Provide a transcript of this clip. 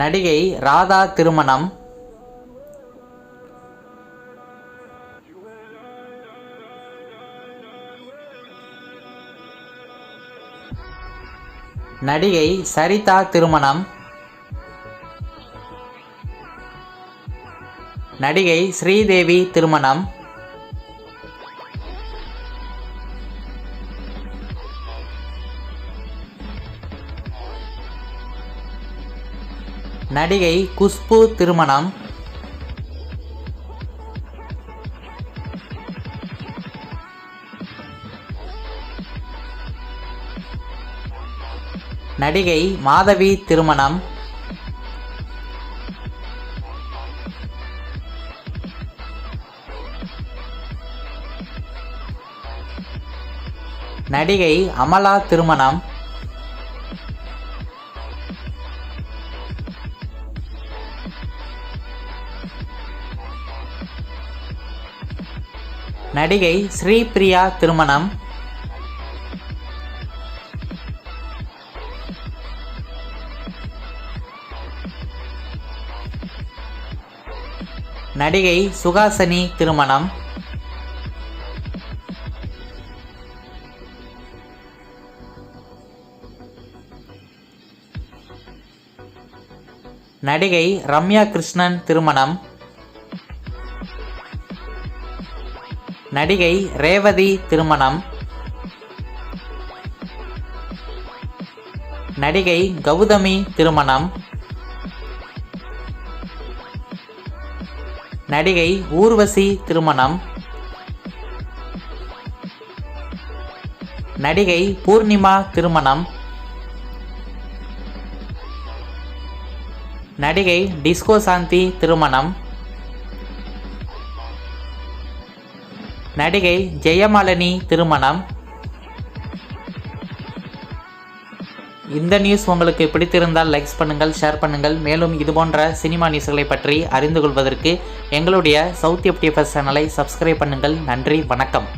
நடிகை ராதா திருமணம். நடிகை சரிதா திருமணம். நடிகை ஸ்ரீதேவி திருமணம். நடிகை குஷ்பு திருமணம். நடிகை மாதவி திருமணம். நடிகை அமலா திருமணம். நடிகை ஸ்ரீபிரியா திருமணம். நடிகை சுகாசனி திருமணம். நடிகை ரம்யா கிருஷ்ணன் திருமணம். நடிகை ரேவதி திருமணம். நடிகை கௌதமி திருமணம். நடிகை ஊர்வசி திருமணம். நடிகை பூர்ணிமா திருமணம். நடிகை டிஸ்கோ சாந்தி திருமணம். நடிகை ஜெயமாலினி திருமணம். இந்த நியூஸ் உங்களுக்கு பிடித்திருந்தால் லைக்ஸ் பண்ணுங்கள் ஷேர் பண்ணுங்கள். மேலும் இதுபோன்ற சினிமா நியூஸ்களை பற்றி அறிந்து கொள்வதற்கு எங்களுடைய சவுத் எப்டிஎஃப்எஸ் சேனலை சப்ஸ்கிரைப் பண்ணுங்கள். நன்றி வணக்கம்.